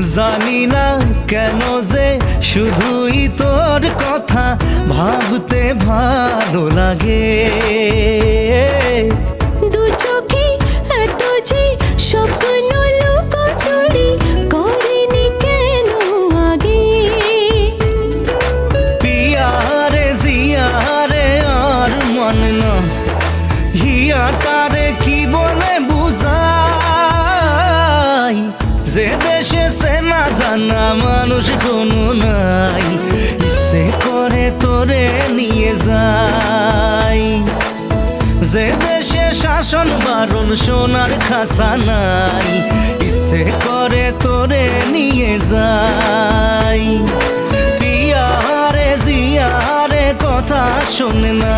জানি না কেন যে শুধুই তোর কথা ভাবতে ভালো লাগে। দু চোখে এত যে স্বপ্ন লুকোচুরি করেনি কেন আগে? পিয়ারে জিয়ারে আর মন না। হিয়াটারে কি বলে সে না জানা মানুষ কোনো নাই। ইচ্ছে করে তোরে নিয়ে যাই যে দেশে শাসন বারণ সোনার খাসা নাই ইচ্ছে করে তোরে নিয়ে যাই পিয়ারে জিয়ারে কথা শোনে না।